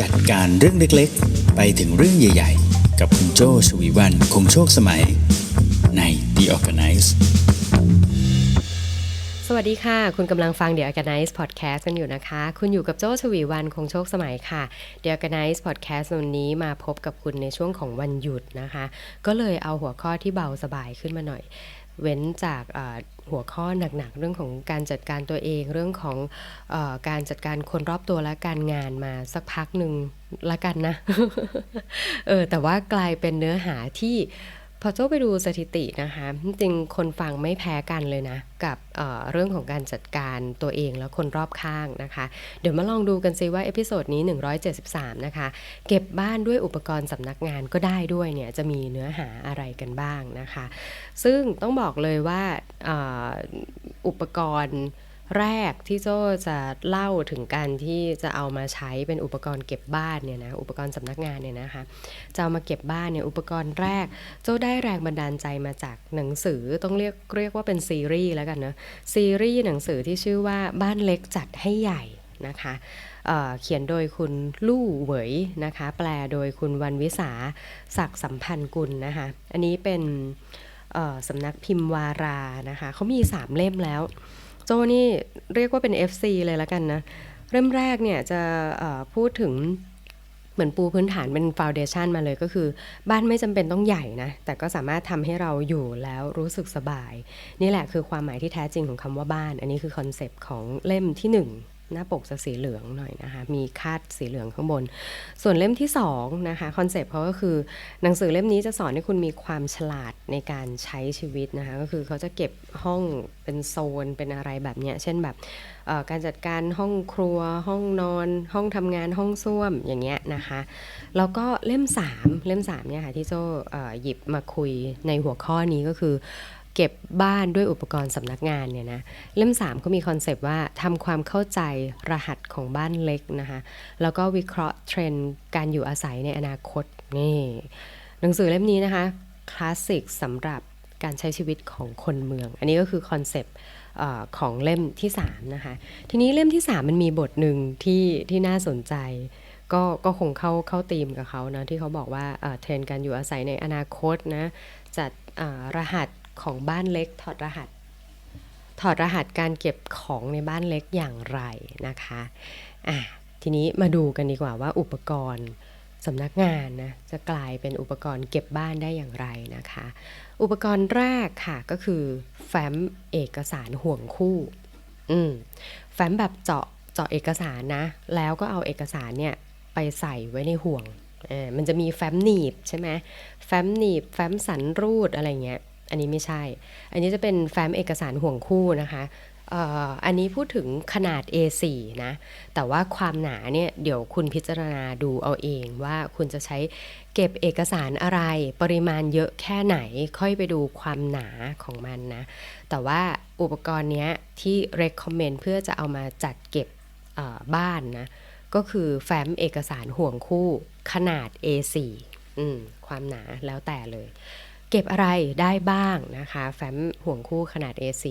จัดการเรื่องเล็กๆ ไปถึงเรื่องใหญ่ๆ กับคุณโจชวีวันคงโชคสมัย ใน The Organize สวัสดีค่ะ คุณกำลังฟัง The Organize Podcast กันอยู่นะคะ คุณอยู่กับโจชวีวันคงโชคสมัยค่ะ The Organize Podcast วันนี้มาพบกับคุณในช่วงของวันหยุดนะคะ ก็เลยเอาหัวข้อที่เบาสบายขึ้นมาหน่อย เว้นจากหัวข้อหนักๆ เรื่องของการจัดการตัวเอง เรื่องของอการจัดการคนรอบตัวและการงานมาสักพักหนึ่งละกันนะ เออแต่ว่ากลายเป็นเนื้อหาที่ พอโจ้ไปดูสถิตินะคะจริงคนฟังไม่แพ้กันเลยนะ กับเเรื่องของการจัดการตัวเองและคนรอบข้างนะคะ เดี๋ยวมาลองดูกันซิว่าเอพิโซดนี้ 173 นะคะ เก็บบ้านด้วยอุปกรณ์สำนักงานก็ได้ด้วยเนี่ย จะมีเนื้อหาอะไรกันบ้างนะคะ ซึ่งต้องบอกเลยว่าออุปกรณ์ แรกที่โจ้จะเล่าถึงการที่จะเอามาใช้เป็นอุปกรณ์เก็บบ้านเนี่ยนะอุปกรณ์สำนักงานเนี่ยนะคะจะเอามาเก็บบ้านเนี่ยอุปกรณ์แรก โจ้ได้แรงบันดาลใจมาจากหนังสือต้องเรียกเรียกว่าเป็นซีรีส์แล้วกันเนะซีรีส์หนังสือที่ชื่อว่าบ้านเล็กจัดให้ใหญ่นะคะเเขียนโดยคุณลู่เหวยนะคะ แปลโดยคุณวันวิสาศักดิ์สัมพันธ์กุลนะคะ อันนี้เป็นสำนักพิมพ์วารานะคะเขามี3เล่มแล้ว โจนี่เรียกว่าเป็น FC เลยละกันนะ เริ่มแรกเนี่ยจะพูดถึงเหมือนปูพื้นฐานเป็นฟาวเดชันมาเลยก็คือ บ้านไม่จำเป็นต้องใหญ่นะ แต่ก็สามารถทำให้เราอยู่แล้วรู้สึกสบาย นี่แหละคือความหมายที่แท้จริงของคำว่าบ้าน อันนี้คือคอนเซปต์ของเล่มที่ 1 หน้าปกจะสีเหลืองหน่อยนะคะ มีคาดสีเหลืองข้างบน ส่วนเล่มที่2นะคะคอนเซปต์เขาก็คือหนังสือเล่มนี้จะสอนให้คุณมีความฉลาดในการใช้ชีวิตนะคะ ก็คือเขาจะเก็บห้องเป็นโซนเป็นอะไรแบบเนี้ย เช่นแบบการจัดการห้องครัว ห้องนอน ห้องทำงานห้องส้วมอย่างเงี้ยนะคะ แล้วก็เล่ม 3 เล่ม3เนี่ยค่ะที่โซ่หยิบมาคุยในหัวข้อนี้ก็คือ เก็บบ้านด้วยอุปกรณ์สำนักงานเนี่ยนะเล่ม 3 ก็มีคอนเซปต์ว่าทำความเข้าใจรหัสของบ้านเล็กนะคะแล้วก็วิเคราะห์เทรนด์การอยู่อาศัยในอนาคตนี่หนังสือเล่มนี้นะคะคลาสสิกสำหรับการใช้ชีวิตของคนเมือง อันนี้ก็คือคอนเซปต์ของเล่มที่3นะคะทีนี้เล่มที่ 3 มันมีบทหนึ่งที่ที่น่าสนใจก็ก็คงเข้าเข้าธีมกับเขานะที่เขาบอกว่าเทรนด์การอยู่อาศัยในอนาคตนะจัดรหัส ของบ้านเล็กถอดรหัส ถอดรหัสการเก็บของในบ้านเล็กอย่างไรนะคะอะทีนี้มาดูกันดีกว่าว่าอุปกรณ์สำนักงานนะจะกลายเป็นอุปกรณ์เก็บบ้านได้อย่างไรนะคะ อุปกรณ์แรกค่ะก็คือแฟ้มเอกสารห่วงคู่ อืมแฟ้มแบบเจาะเจาะเอกสารนะ แล้วก็เอาเอกสารเนี่ยไปใส่ไว้ในห่วงเออมันจะมีแฟ้มหนีบใช่ไหมแฟ้มหนีบแฟ้มสันรูดอะไรเงี้ย อันนี้ไม่ใช่ อันนี้จะเป็นแฟ้มเอกสารห่วงคู่นะคะอันนี้พูดถึงขนาด A4 นะ แต่ว่าความหนาเนี่ยเดี๋ยวคุณพิจารณาดูเอาเองว่าคุณจะใช้เก็บเอกสารอะไร ปริมาณเยอะแค่ไหนค่อยไปดูความหนาของมันนะ แต่ว่าอุปกรณ์เนี้ยที่ recommend เพื่อจะเอามาจัดเก็บบ้านนะ ก็คือแฟ้มเอกสารห่วงคู่ขนาด A4 อืมความหนาแล้วแต่เลย เก็บอะไรได้บ้างนะคะ แฟ้มห่วงคู่ขนาด A4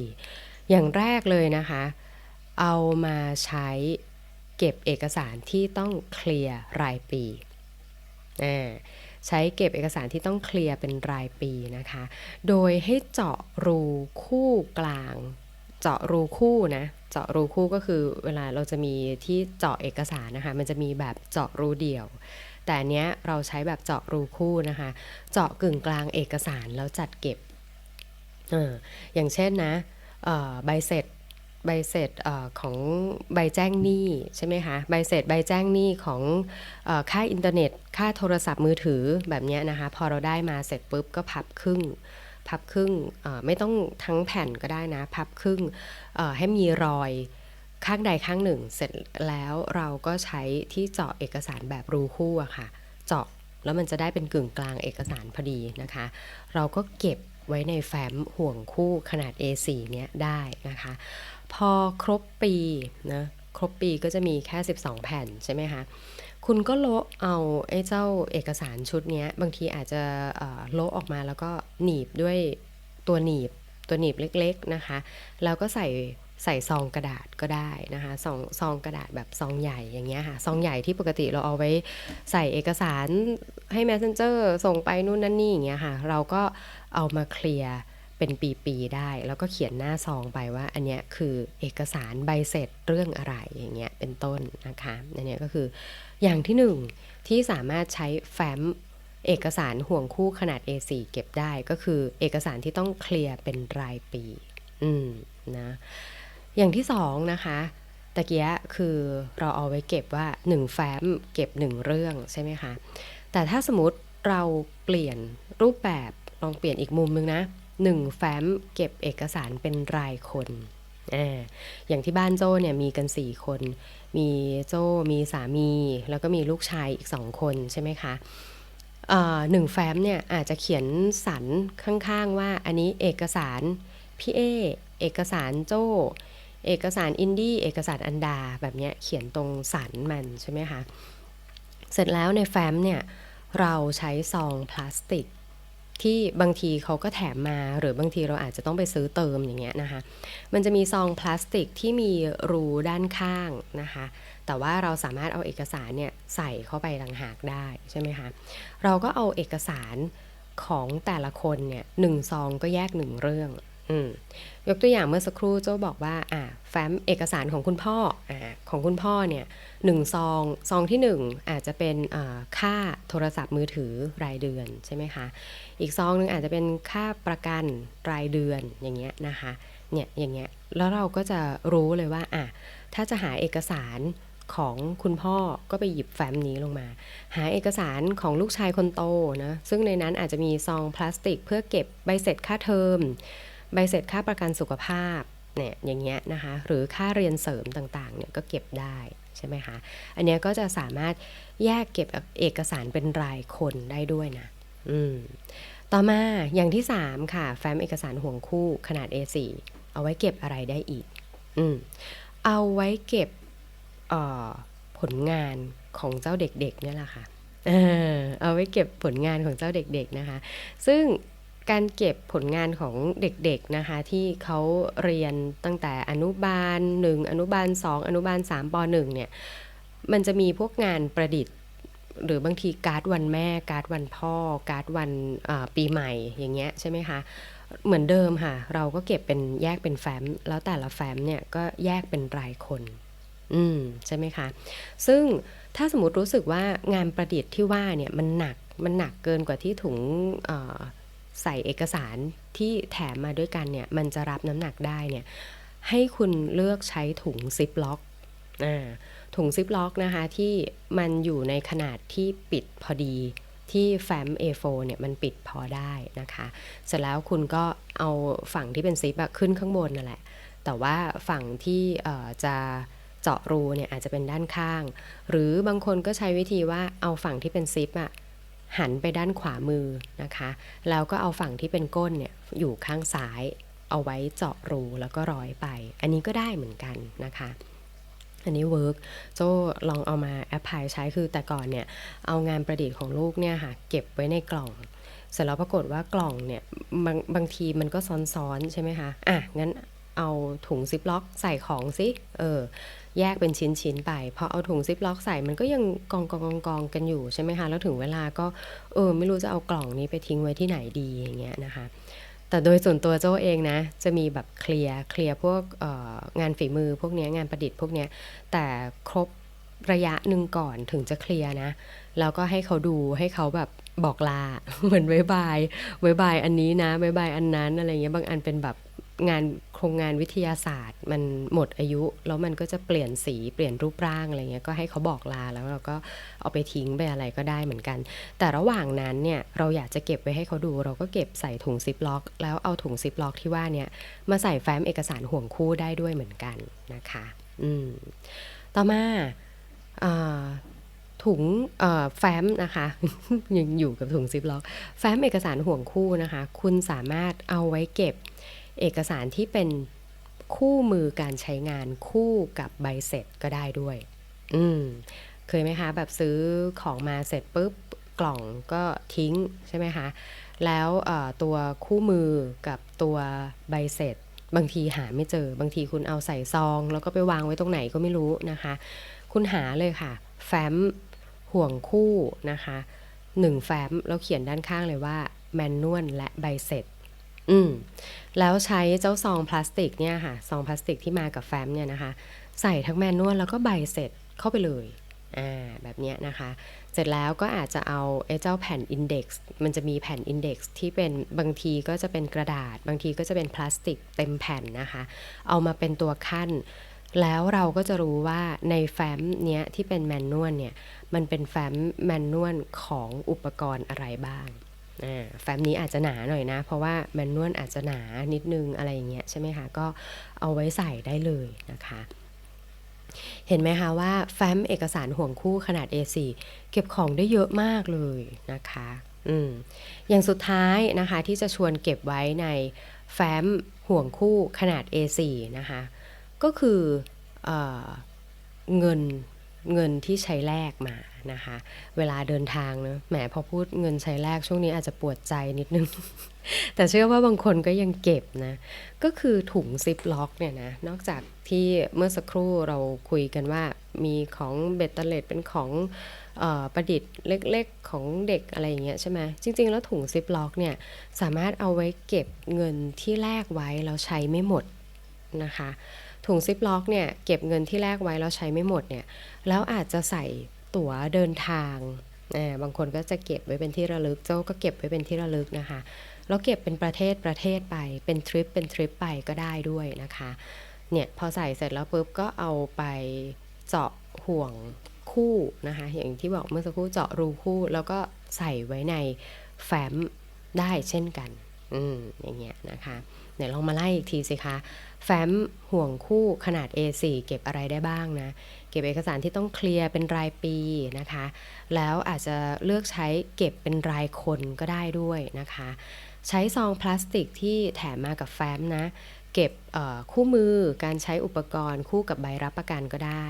อย่างแรกเลยนะคะ เอามาใช้เก็บเอกสารที่ต้องเคลียร์รายปี ใช้เก็บเอกสารที่ต้องเคลียร์เป็นรายปีนะคะ โดยให้เจาะรูคู่กลาง เจาะรูคู่นะ เจาะรูคู่ก็คือเวลาเราจะมีที่เจาะเอกสารนะคะ มันจะมีแบบเจาะรูเดี่ยว แต่เนี้ยเราใช้แบบเจาะรูคู่นะคะ เจาะกึ่งกลางเอกสารแล้วจัดเก็บเอออย่างเช่นนะใบเสร็จใบเสร็จอของใบแจ้งหนี้ใช่ไหมคะใบเสร็จใบแจ้งหนี้ของอค่าอินเทอร์เน็ต ค่าโทรศัพท์มือถือแบบเนี้ยนะคะ พอเราได้มาเสร็จปุ๊บก็พับครึ่ง พับครึ่งไม่ต้องทั้งแผ่นก็ได้นะ พับครึ่งให้มีรอย ข้างใดข้างหนึ่งเสร็จแล้วเราก็ใช้ที่เจาะเอกสารแบบรูคู่อะค่ะ เจาะแล้วมันจะได้เป็นกึ่งกลางเอกสารพอดีนะคะ เราก็เก็บไว้ในแฟ้มห่วงคู่ขนาด A4 เนี้ยได้นะคะ พอครบปีนะครบปีก็จะมีแค่ 12 แผ่นใช่ไหมคะคุณก็โละเอาไอ้เจ้าเอกสารชุดเนี้ยบางทีอาจจะเอ่อโละออกมาแล้วก็หนีบด้วยตัวหนีบตัวหนีบเล็กๆนะคะ แล้วก็ใส่ ใส่ซองกระดาษก็ได้นะคะซองซองกระดาษแบบซองใหญ่อย่างเงี้ยค่ะซองใหญ่ที่ปกติเราเอาไว้ใส่เอกสารให้ Messenger ส่งไปนู่นนั่นนี่อย่างเงี้ยค่ะเราก็เอามาเคลียร์เป็นปีๆได้ แล้วก็เขียนหน้าซองไปว่า อันเนี้ยคือเอกสารใบเสร็จเรื่องอะไรอย่างเงี้ยเป็นต้นนะคะอันเนี้ยก็คืออย่างที่หนึ่งที่สามารถใช้แฟ้มเอกสารห่วงคู่ขนาด A4 เก็บได้ก็คือเอกสารที่ต้องเคลียร์เป็นรายปี อืมนะ อย่างที่สองนะคะตะเกียคือเราเอาไว้เก็บว่า 1 แฟ้มเก็บ 1 เรื่องใช่ไหมคะแต่ถ้าสมมติเราเปลี่ยนรูปแบบลองเปลี่ยนอีกมุมนึงนะ1แฟ้มเก็บเอกสารเป็นรายคนออย่างที่บ้านโจ้เนี่ยมีกัน4คน มีโจ้มีสามี แล้วก็มีลูกชายอีก2คนใช่ไหมคะหนึ่งแฟ้มเนี่ยอาจจะเขียนสันข้างๆว่าอันนี้เอกสารพี่เอเอกสารโจ้ เอกสารอินดี้เอกสารอันดาแบบเนี้ยเขียนตรงสันมันใช่ไหมคะ เสร็จแล้วในแฟ้มเนี่ยเราใช้ซองพลาสติก ที่บางทีเขาก็แถมมาหรือบางทีเราอาจจะต้องไปซื้อเติมอย่างเงี้ยนะคะ มันจะมีซองพลาสติกที่มีรูด้านข้างนะคะ แต่ว่าเราสามารถเอาเอกสารเนี่ยใส่เข้าไปต่างหากได้ใช่ไหมคะ เราก็เอาเอกสารของแต่ละคนเนี่ยหนึ่งซองก็แยกหนึ่งเรื่อง ยกตัวอย่างเมื่อสักครู่โจ้บอกว่าอ่าแฟ้มเอกสารของคุณพ่ออ่าของคุณพ่อเนี่ยหนึ่งซองซองที่หนึ่งอาจจะเป็นค่าโทรศัพท์มือถือรายเดือนใช่ไหมคะอีกซองหนึงอาจจะเป็นค่าประกันรายเดือนอย่างเงี้ยนะคะเนี่ยอย่างเงี้ยแล้วเราก็จะรู้เลยว่าอะถ้าจะหาเอกสารของคุณพ่อก็ไปหยิบแฟ้มนี้ลงมา หาเอกสารของลูกชายคนโตนะซึ่งในนั้นอาจจะมีซองพลาสติก เพื่อเก็บใบเสร็จค่าเทอม ใบเสร็จค่าประกันสุขภาพเนี่ยอย่างเงี้ยนะคะหรือค่าเรียนเสริมต่างๆเนี่ยก็เก็บได้ใช่ไหมคะอันเนี้ยก็จะสามารถแยกเก็บเอกสารเป็นรายคนได้ด้วยนะอืมต่อมาอย่างที่ 3 ค่ะ แฟ้มเอกสารห่วงคู่ขนาด A4 เอาไว้เก็บอะไรได้อีกอืมเอาไว้เก็บออผลงานของเจ้าเด็กๆเนี่ยแหละค่ะเอาไว้เก็บผลงานของเจ้าเด็กๆนะคะ ซึ่ง การเก็บผลงานของเด็กๆนะคะที่เขาเรียนตั้งแต่อนุบาล 1 อนุบาล 2 อนุบาล3ป .1 เนี่ยมันจะมีพวกงานประดิษฐ์ หรือบางทีการ์ดวันแม่ การ์ดวันพ่อ การ์ดวันปีใหม่อย่างเงี้ยใช่ไหมคะเหมือนเดิมค่ะ เราก็เก็บเป็นแยกเป็นแฟ้ม แล้วแต่ละแฟ้มเนี่ยก็แยกเป็นรายคน อืมใช่ไหมคะ ซึ่งถ้าสมมติรู้สึกว่างานประดิษฐ์ที่ว่าเนี่ยมันหนักมันหนักเกินกว่าที่ถุงเอ่อ ใส่เอกสารที่แถมมาด้วยกันเนี่ยมันจะรับน้ำหนักได้เนี่ยให้คุณเลือกใช้ถุงซิปล็อกอถุงซิปล็อกนะคะที่มันอยู่ในขนาดที่ปิดพอดีที่แฟ้ม A4 เนี่ยมันปิดพอได้นะคะ เสร็จแล้วคุณก็เอาฝั่งที่เป็นซิปขึ้นข้างบนนั่นแหละ แต่ว่าฝั่งที่จะเจาะรูเนี่ยอาจจะเป็นด้านข้าง หรือบางคนก็ใช้วิธีว่าเอาฝั่งที่เป็นซิปอะ หันไปด้านขวามือนะคะ แล้วก็เอาฝั่งที่เป็นก้นเนี่ยอยู่ข้างซ้าย เอาไว้เจาะรูแล้วก็ร้อยไป อันนี้ก็ได้เหมือนกันนะคะ อันนี้เวิร์กโจลองเอามาแอปพลายใช้คือแต่ก่อนเนี่ย เอางานประดิษฐ์ของลูกเนี่ยค่ะเก็บไว้ในกล่องเสร็จแล้วปรากฏว่ากล่องเนี่ยบางบางทีมันก็ซ้อนๆใช่ไหมคะ อะ งั้น เอาถุงซิปล็อกใส่ของสิเออแยกเป็นชิ้นๆไปพอเอาถุงซิปล็อกใส่มันก็ยังกองกองกองกองกันอยู่ใช่ไหมคะแล้วถึงเวลาก็เออไม่รู้จะเอากล่องนี้ไปทิ้งไว้ที่ไหนดีอย่างเงี้ยนะคะแต่โดยส่วนตัวโจ้เองนะ จะมีแบบเคลียร์เคลียร์พวกงานฝีมือพวกนี้งานประดิษฐ์พวกนี้แต่ครบระยะหนึ่งก่อนถึงจะเคลียร์นะ แล้วก็ให้เขาดูให้เขาแบบบอกลา เหมือนบายบายบายบายอันนี้นะบายบายอันนั้นอะไรเงี้ยบางอันเป็นแบบ งานโครงงานวิทยาศาสตร์ มันหมดอายุ แล้วมันก็จะเปลี่ยนสีเปลี่ยนรูปร่างอะไรเงี้ยก็ให้เขาบอกลาแล้วเราก็เอาไปทิ้งไปอะไรก็ได้เหมือนกัน แต่ระหว่างนั้นเนี่ยเราอยากจะเก็บไว้ให้เขาดู เราก็เก็บใส่ถุงซิปล็อก แล้วเอาถุงซิปล็อกที่ว่าเนี่ยมาใส่แฟ้มเอกสารห่วงคู่ได้ด้วยเหมือนกันนะคะอืมต่อมาถุงแฟ้มนะคะ ยังอยู่กับถุงซิปล็อก แฟ้มเอกสารห่วงคู่นะคะ คุณสามารถเอาไว้เก็บ เอกสารที่เป็นคู่มือการใช้งานคู่กับใบเสร็จก็ได้ด้วย อืม เคยไหมคะ แบบซื้อของมาเสร็จปุ๊บกล่องก็ทิ้งใช่ไหมคะ แล้วตัวคู่มือกับตัวใบเสร็จ บางทีหาไม่เจอ บางทีคุณเอาใส่ซอง แล้วก็ไปวางไว้ตรงไหนก็ไม่รู้นะคะ คุณหาเลยค่ะ แฟ้มห่วงคู่นะคะหนึ่งแฟ้มแล้วเขียนด้านข้างเลยว่าแมนนวลและใบเสร็จ อืมแล้วใช้เจ้าซองพลาสติกเนี่ยค่ะซองพลาสติกที่มากับแฟ้มเนี่ยนะคะ ใส่ทั้งแมนนวลแล้วก็ใบเสร็จเข้าไปเลยอ่าแบบเนี้ยนะคะ เสร็จแล้วก็อาจจะเอาไอ้เจ้าแผ่นอินเด็กซ์มันจะมีแผ่นอินเด็กซ์ที่เป็นบางทีก็จะเป็นกระดาษ บางทีก็จะเป็นพลาสติกเต็มแผ่นนะคะ เอามาเป็นตัวขั้น แล้วเราก็จะรู้ว่าในแฟ้มเนี้ยที่เป็นแมนนวลเนี่ยมันเป็นแฟ้มแมนนวลของอุปกรณ์อะไรบ้าง แฟ้มนี้อาจจะหนาหน่อยนะ เพราะว่าแมนนวลอาจจะหนานิดนึงอะไรอย่างเงี้ยใช่ไหมคะ ก็เอาไว้ใส่ได้เลยนะคะ เห็นไหมคะว่าแฟ้มเอกสารห่วงคู่ขนาด A4 เก็บของได้เยอะมากเลยนะคะอืมอย่างสุดท้ายนะคะที่จะชวนเก็บไว้ในแฟ้มห่วงคู่ขนาด A4 นะคะ ก็คือเออเงิน เงินที่ใช้แลกมานะคะ เวลาเดินทางเนอะแหมพอพูดเงินใช้แลกช่วงนี้อาจจะปวดใจนิดนึง แต่เชื่อว่าบางคนก็ยังเก็บนะ ก็คือถุงซิปล็อกเนี่ยนะนอกจากที่เมื่อสักครู่เราคุยกันว่ามีของเบตเตเลตเป็นของออประดิษฐ์เล็กๆของเด็กอะไรอย่างเงี้ยใช่ไหมจริง ๆ แล้วถุงซิปล็อกเนี่ยสามารถเอาไว้เก็บเงินที่แลกไว้แล้วใช้ไม่หมดนะคะ ถุงซิปล็อกเนี่ยเก็บเงินที่แลกไว้แล้วใช้ไม่หมดเนี่ยแล้วอาจจะใส่ตั๋วเดินทางอ่าบางคนก็จะเก็บไว้เป็นที่ระลึกเจ้าก็เก็บไว้เป็นที่ระลึกนะคะแล้วเก็บเป็นประเทศประเทศไปเป็นทริปเป็นทริปไปก็ได้ด้วยนะคะเนี่ยพอใส่เสร็จแล้วปุ๊บก็เอาไปเจาะห่วงคู่นะคะอย่างที่บอกเมื่อสักครู่เจาะรูคู่ แล้วก็ใส่ไว้ในแฟ้มได้เช่นกัน อืมอย่างเงี้ยนะคะเดี๋ยวลองมาไล่อีกทีสิคะ แฟ้มห่วงคู่ขนาด A4 เก็บอะไรได้บ้างนะ เก็บเอกสารที่ต้องเคลียร์เป็นรายปีนะคะ แล้วอาจจะเลือกใช้เก็บเป็นรายคนก็ได้ด้วยนะคะ ใช้ซองพลาสติกที่แถมมากับแฟ้มนะ เก็บคู่มือการใช้อุปกรณ์คู่กับใบรับประกันก็ได้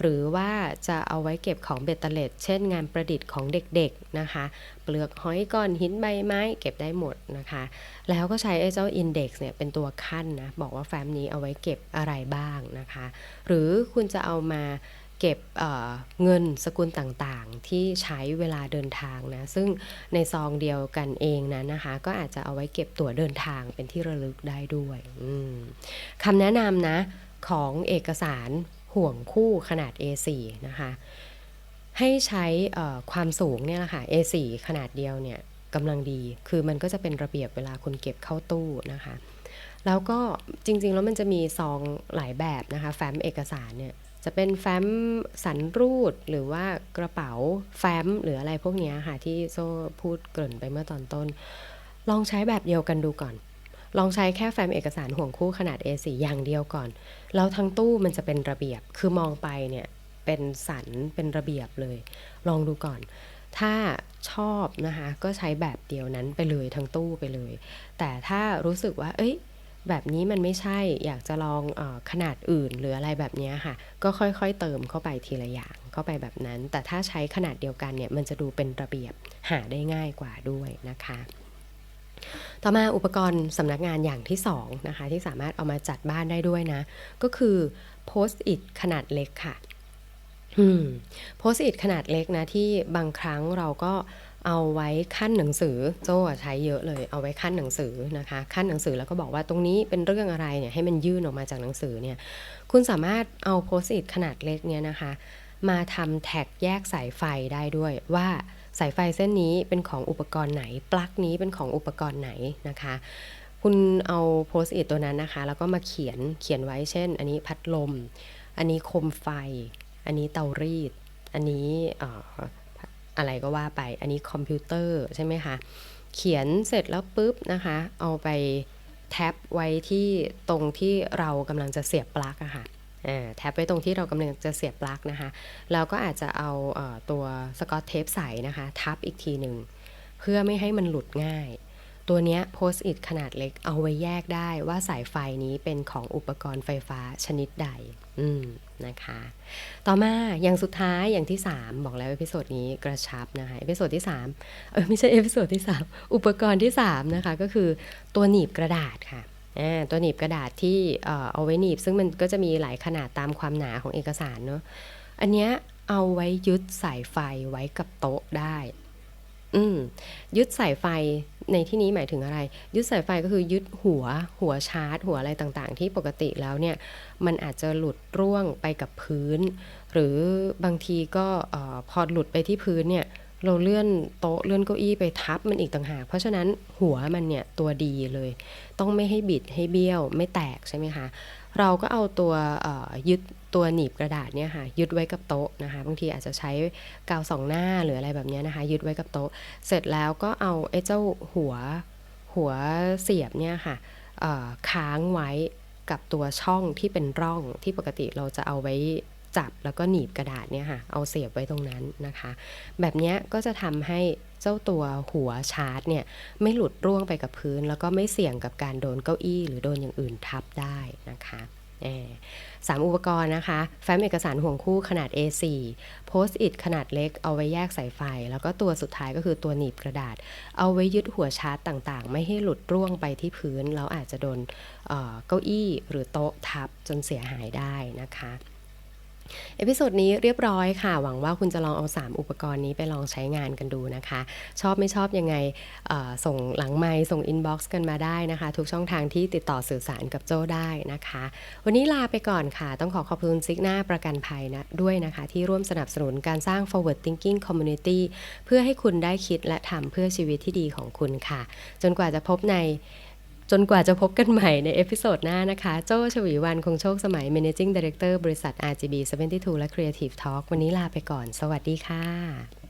หรือว่าจะเอาไว้เก็บของเบตเตล็ดเลตเช่นงานประดิษฐ์ของเด็กๆนะคะ เปลือกหอยก้อนหินใบไม้เก็บได้หมดนะคะ แล้วก็ใช้ไอ้เจ้า Index เนี่ยเป็นตัวขั้นนะ บอกว่าแฟ้มนี้เอาไว้เก็บอะไรบ้างนะคะ หรือคุณจะเอามา เก็บเเงินสกุลต่างๆ ที่ใช้เวลาเดินทางนะ ซึ่งในซองเดียวกันเองนะนะคะ ก็อาจจะเอาไว้เก็บตั๋วเดินทางเป็นที่ระลึกได้ด้วยคำแนะนำนะของเอกสารห่วงคู่ขนาด A4 นะคะ ให้ใช้ความสูงเนี่ยแหละค่ะ A4 ขนาดเดียวเนี่ยกำลังดี คือมันก็จะเป็นระเบียบเวลาคุณเก็บเข้าตู้นะคะ แล้วก็จริงๆ แล้วมันจะมีซองหลายแบบนะคะ แฟ้มเอกสารเนี่ย จะเป็นแฟ้มสันรูดหรือว่ากระเป๋าแฟ้มหรืออะไรพวกนี้ค่ะที่โซ่พูดเกริ่นไปเมื่อตอนต้น ลองใช้แบบเดียวกันดูก่อน ลองใช้แค่แฟ้มเอกสารห่วงคู่ขนาด A4 อย่างเดียวก่อน แล้วทั้งตู้มันจะเป็นระเบียบคือมองไปเนี่ยเป็นสันเป็นระเบียบเลย ลองดูก่อนถ้าชอบนะคะก็ใช้แบบเดียวนั้นไปเลยทั้งตู้ไปเลย แต่ถ้ารู้สึกว่า เอ้ย แบบนี้มันไม่ใช่อยากจะลองอขนาดอื่นหรืออะไรแบบนี้ค่ะ ก็ค่อยๆเติมเข้าไปทีละอย่างเข้าไปแบบนั้น แต่ถ้าใช้ขนาดเดียวกันเนี่ยมันจะดูเป็นระเบียบหาได้ง่ายกว่าด้วยนะคะ ต่อมาอุปกรณ์สำนักงานอย่างที่2นะคะที่สามารถเอามาจัดบ้านได้ด้วยนะ ก็คือโพสต์อิทขนาดเล็กค่ะโพสต์อิทขนาดเล็กนะที่บางครั้งเราก็เเอาไว้ขั้นหนังสือโจ้ใช้เยอะเลย เอาไว้ขั้นหนังสือนะคะขั้นหนังสือแล้วก็บอกว่าตรงนี้เป็นเรื่องอะไรเนี่ยให้มันยื่นออกมาจากหนังสือเนี่ยคุณสามารถเอาโพสต์อิทขนาดเล็กเนี่ยนะคะ มาทำแท็กแยกสายไฟได้ด้วยว่าสายไฟเส้นนี้เป็นของอุปกรณ์ไหน ปลั๊กนี้เป็นของอุปกรณ์ไหนนะคะ คุณเอาโพสต์อิทตัวนั้นนะคะ แล้วก็มาเขียนเขียนไว้เช่น อันนี้พัดลม อันนี้โคมไฟ อันนี้เตารีด อันนี้ อะไรก็ว่าไป อันนี้คอมพิวเตอร์ใช่ไหมคะ เขียนเสร็จแล้วปุ๊บนะคะ เอาไปแท็บไว้ที่ตรงที่เรากำลังจะเสียบปลั๊กอะค่ะอ่าแท็บไว้ตรงที่เรากำลังจะเสียบปลั๊กนะคะ เราก็อาจจะเอาตัวสกอตเทปใสนะคะ ทับอีกทีหนึ่ง เพื่อไม่ให้มันหลุดง่าย ตัวเนี้ยโพสต์อิทขนาดเล็กเอาไว้แยกได้ว่าสายไฟนี้เป็นของอุปกรณ์ไฟฟ้าชนิดใดอืมนะคะ ต่อมาอย่างสุดท้ายอย่างที่ 3 บอกแล้วเอพิโซดนี้กระชับนะคะเอพิโซดที่3เออไม่ใช่เอพิโซดที่ 3 อุปกรณ์ที่ 3 นะคะ ก็คือตัวหนีบกระดาษค่ะตัวหนีบกระดาษที่เอ่อเอาไว้หนีบ ซึ่งมันก็จะมีหลายขนาดตามความหนาของเอกสารเนาะอันเนี้ยเอาไว้ยึดสายไฟไว้กับโต๊ะได้ อืมยึดสายไฟ ในที่นี้หมายถึงอะไร ยึดสายไฟก็คือยึดหัวหัวชาร์จ หัวอะไรต่างๆ ที่ปกติแล้วเนี่ยมันอาจจะหลุดร่วงไปกับพื้น หรือบางทีก็พอหลุดไปที่พื้นเนี่ยเราเลื่อนโต๊ะเลื่อนเก้าอี้ไปทับมันอีกต่างหาก เพราะฉะนั้นหัวมันเนี่ยตัวดีเลย ต้องไม่ให้บิดให้เบี้ยวไม่แตกใช่ไหมคะเราก็เอาตัวยึด ตัวหนีบกระดาษเนี่ยค่ะยึดไว้กับโต๊ะนะคะ บางทีอาจจะใช้กาวสองหน้าหรืออะไรแบบนี้นะคะ ยึดไว้กับโต๊ะ เสร็จแล้วก็เอาไอ้เจ้าหัวหัวเสียบเนี่ยค่ะค้างไว้กับตัวช่องที่เป็นร่องที่ปกติเราจะเอาไว้จับแล้วก็หนีบกระดาษเนี่ยค่ะ เอาเสียบไว้ตรงนั้นนะคะ แบบนี้ก็จะทำให้เจ้าตัวหัวชาร์จเนี่ยไม่หลุดร่วงไปกับพื้น แล้วก็ไม่เสี่ยงกับการโดนเก้าอี้ หรือโดนอย่างอื่นทับได้นะคะ สามอุปกรณ์นะคะ แฟ้มเอกสารห่วงคู่ขนาด A4 โพสต์อิทขนาดเล็กเอาไว้แยกสายไฟ แล้วก็ตัวสุดท้ายก็คือตัวหนีบกระดาษ เอาไว้ยึดหัวชาร์จต่างๆ ไม่ให้หลุดร่วงไปที่พื้น แล้วอาจจะโดนเก้าอี้หรือโต๊ะทับจนเสียหายได้นะคะ เอพิโซดนี้เรียบร้อยค่ะ หวังว่าคุณจะลองเอา 3 อุปกรณ์นี้ไปลองใช้งานกันดูนะคะ ชอบไม่ชอบยังไงส่งหลังไมค์ส่งอินบ็อกซ์กันมาได้นะคะ ทุกช่องทางที่ติดต่อสื่อสารกับโจ้ได้นะคะ วันนี้ลาไปก่อนค่ะ ต้องขอขอบคุณซิกหน้าประกันภัยนะด้วยนะคะ ที่ร่วมสนับสนุนการสร้าง forward thinking community เพื่อให้คุณได้คิดและทำเพื่อชีวิตที่ดีของคุณค่ะ จนกว่าจะพบใน จนกว่าจะพบกันใหม่ในเอพิโซดหน้านะคะ โจชวีวันคงโชคสมัย Managing Director บริษัท RGB 72 และ Creative Talk วันนี้ลาไปก่อน สวัสดีค่ะ